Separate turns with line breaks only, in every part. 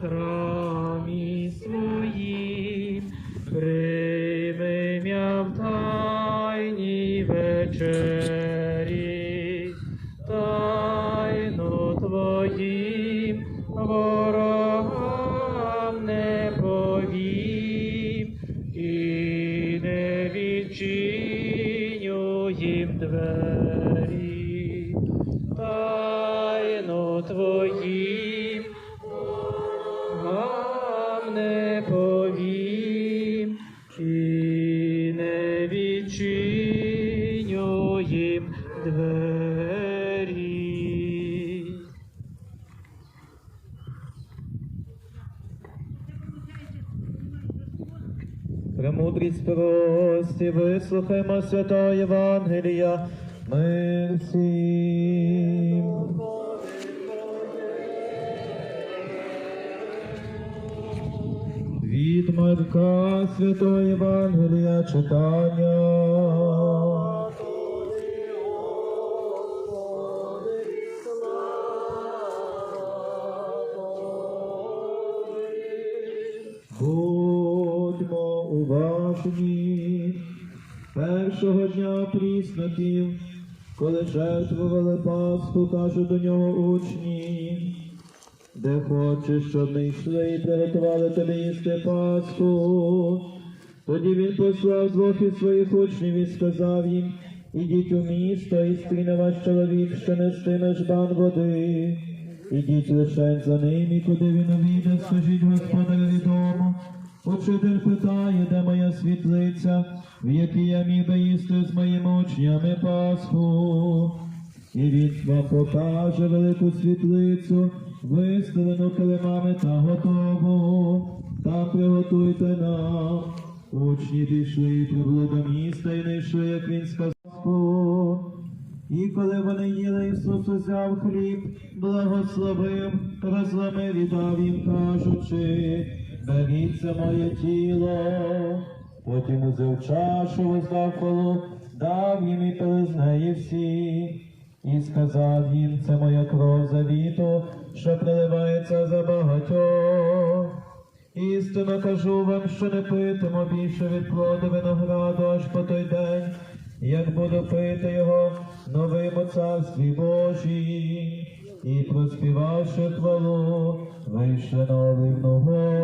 причасника
Премудрість спрості, вислухаймо святого Євангелія. Мир всім. Від Марка святого Євангелія читання. Першого дня пріснаків, коли жертвували Пасху, кажуть до нього учні, де хочеш, щоб ми йшли і приготували тобі їсти Пасху. Тоді він послав двох із своїх учнів і сказав їм, ідіть у місто і стріне ваш чоловік, що нестиме жбан води. Ідіть лише за ним, і куди він увійде, скажіть господареві дому. Учитель питає, де моя світлиця, в якій я міг би їсти з моїми учнями Пасху. І він вам покаже велику світлицю, виставлену килимами та готову. Там приготуйте нам. Учні пішли і прибули до міста і не йшли, як він сказав. І коли вони їли, Ісус узяв хліб, благословив, розламив і дав їм, кажучи, беріть це моє тіло. Потім узяв чашу, хвалу, дав їм і пили з неї всі. І сказав їм, це моя кров завіту, що приливається за багатьох. Істинно кажу вам, що не питиму більше від плоду винограду аж по той день, як буду пити його новим у царстві Божій. І проспівавши хвалу, вийшли на оливну.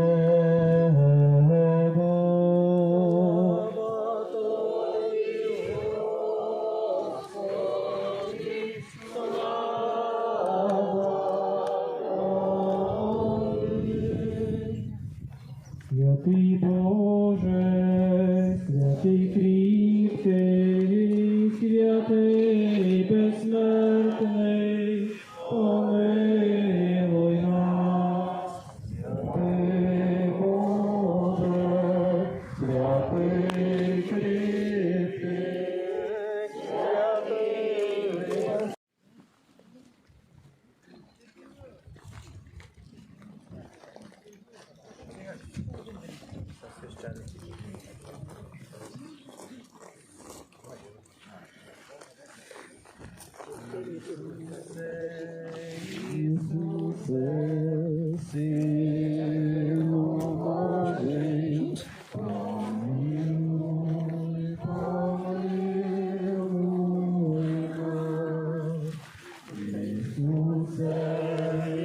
Who said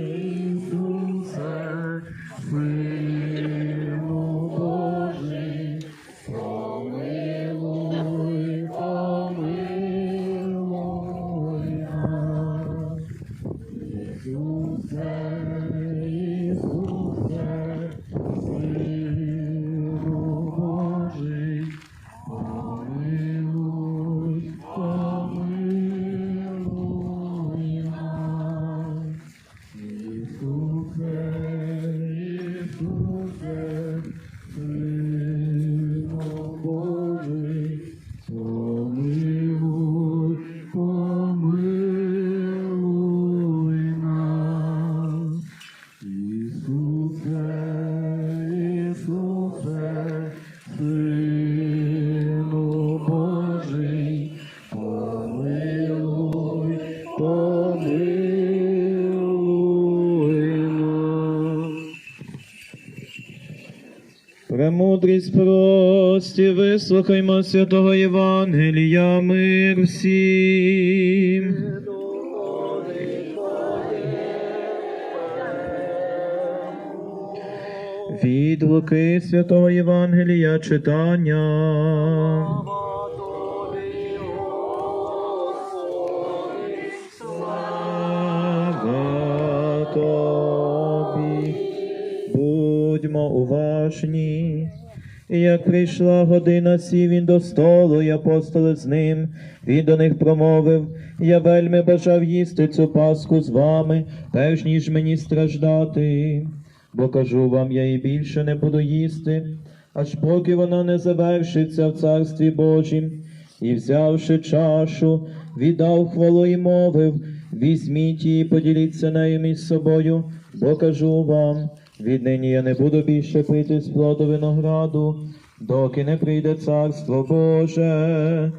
Премудрість прості, вислухаймо святого Євангелія, мир всім. Від Луки святого Євангелія читання. Тобі. Будьмо уважні. І як прийшла година, сів він до столу, і апостоли з ним. Він до них промовив: Я вельми бажав їсти цю паску з вами, перш ніж мені страждати. Бо кажу вам, я і більше не буду їсти, аж поки вона не завершиться в царстві Божім. І взявши чашу, віддав хвалу і мовив: візьміть її, поділіться нею між собою, бо кажу вам, віднині я не буду більше пити з плоду винограду, доки не прийде царство Боже.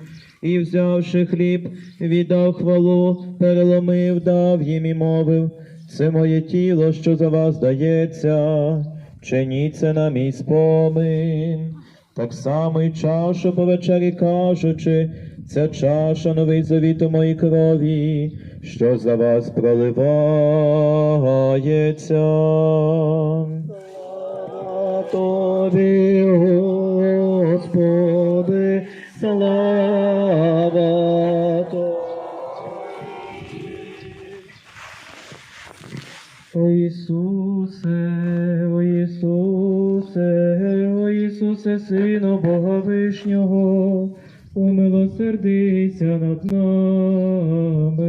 І взявши хліб, віддав хвалу, переломив, дав їм і мовив, це моє тіло, що за вас дається, чиніть це на мій спомин. Так само й чашу по вечері кажучи, ця чаша новий завіт у моїй крові, що за вас проливається.
Слава Тобі, Господи, слава Тобі. О Ісусе, о Ісусе, о Ісусе, Сину Бога Вишнього, умилосердися над нами.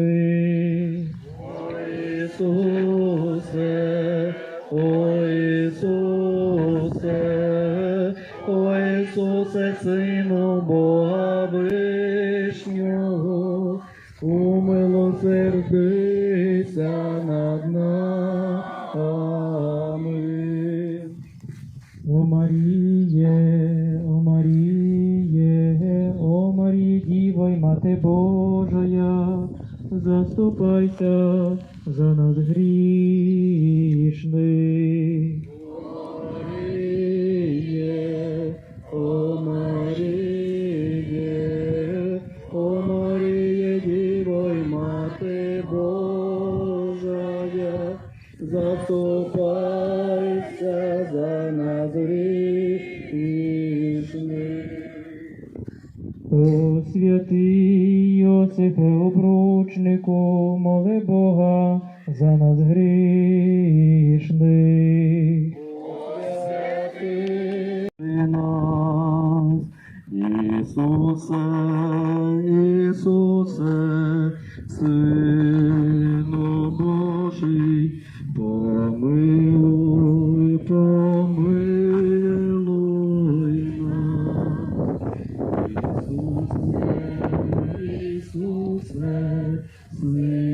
Божая, заступайся за нас грішних. Йосифе обручнику, моли Бога за нас грішних. Ісусе, Сину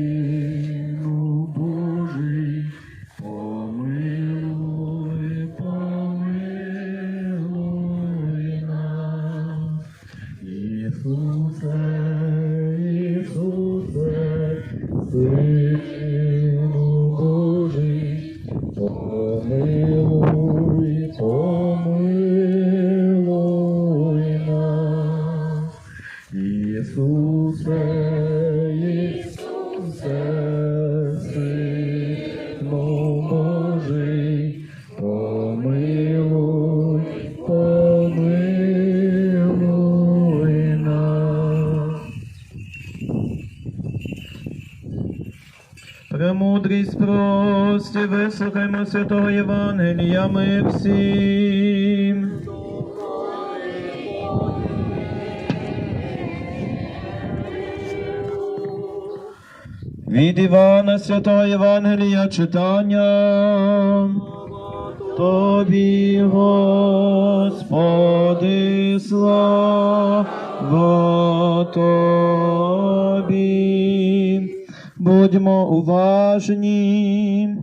Ісусе, Ісусе, Сину Божий, помилуй, помилуй нас. Премудрість
прості, вислухаймо Святого Євангелія, ми всі. Від Івана Святого Євангелія читання. Тобі, Господи, слава Тобі. Будьмо уважні.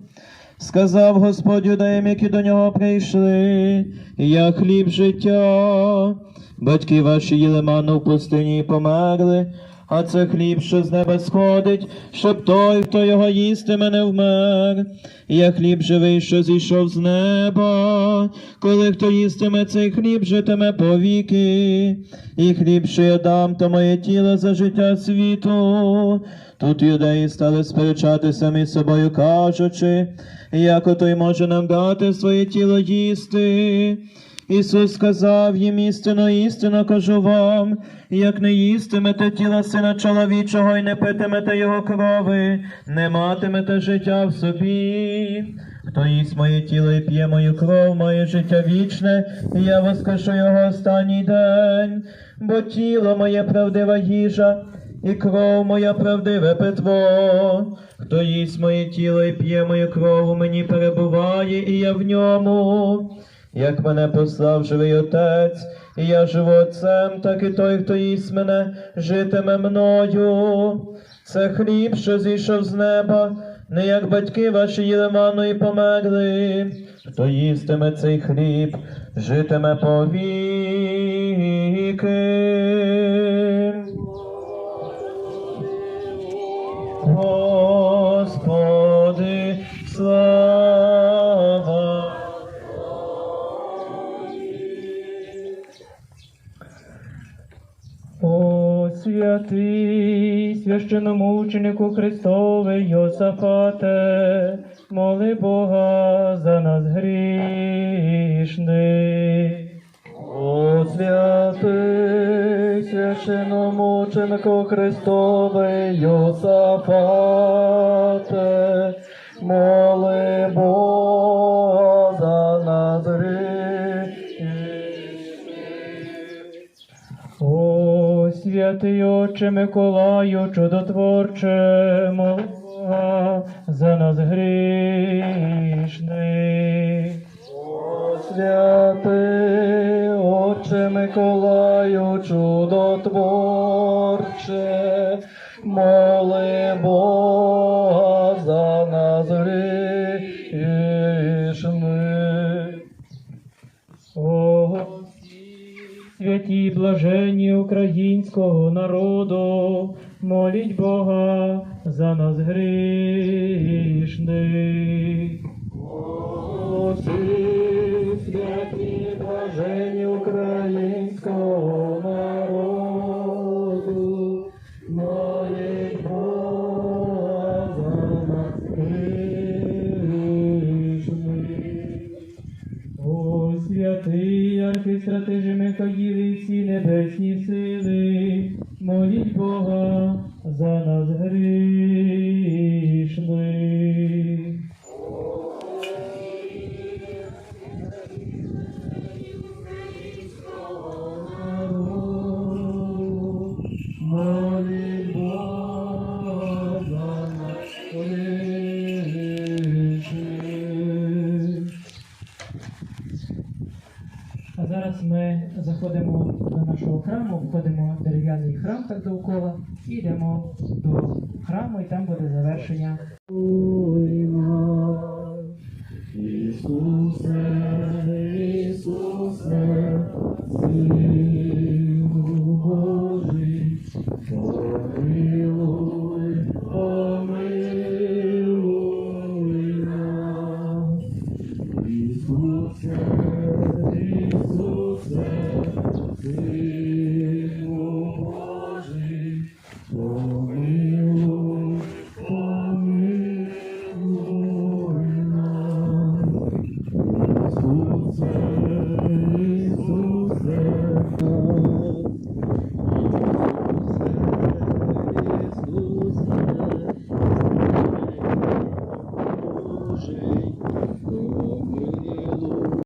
Сказав Господь юдеям, які до нього прийшли, я хліб життя. Батьки ваші їли ману в пустині і померли, а це хліб, що з неба сходить, щоб той, хто його їстиме, не вмер. Я хліб живий, що зійшов з неба, коли хто їстиме цей хліб, житиме повіки, і хліб, що я дам, то моє тіло за життя світу. Тут юдеї стали сперечатися між собою, кажучи, як ото й може нам дати своє тіло їсти. Ісус сказав їм істинно, істинно кажу вам, як не їстимете тіла сина чоловічого і не питимете його крови, не матимете життя в собі. Хто їсть моє тіло і п'є мою кров, має життя вічне, і я воскрешу його останній день, бо тіло моє правдива їжа, і кров моя правдиве питво. Хто їсть моє тіло і п'є мою кров, у мені перебуває, і я в ньому. Як мене послав живий Отець, і я живу Отцем, так і той, хто їсть мене, житиме мною. Це хліб, що зійшов з неба, не як батьки ваші їли ману і померли. Хто їстиме цей хліб, житиме повіки. Господи, слава. Святий священомученику Христовий Йосафате, моли Бога за нас грішних. О святий священомученику Христовий Йосафате, моли Бога за нас грішних. Святий Отче Миколаю, чудотворче, молва за нас грішних. О, святий Отче Миколаю, чудотворче, моли Бога святі блажені українського народу, моліть Бога за нас грішних. Святий архистратиже Михаїл і всі небесні сили, моліть Бога за нас грішних. А зараз ми заходимо до нашого храму, входимо в дерев'яний храм так довкола, і йдемо до храму, і там буде завершення.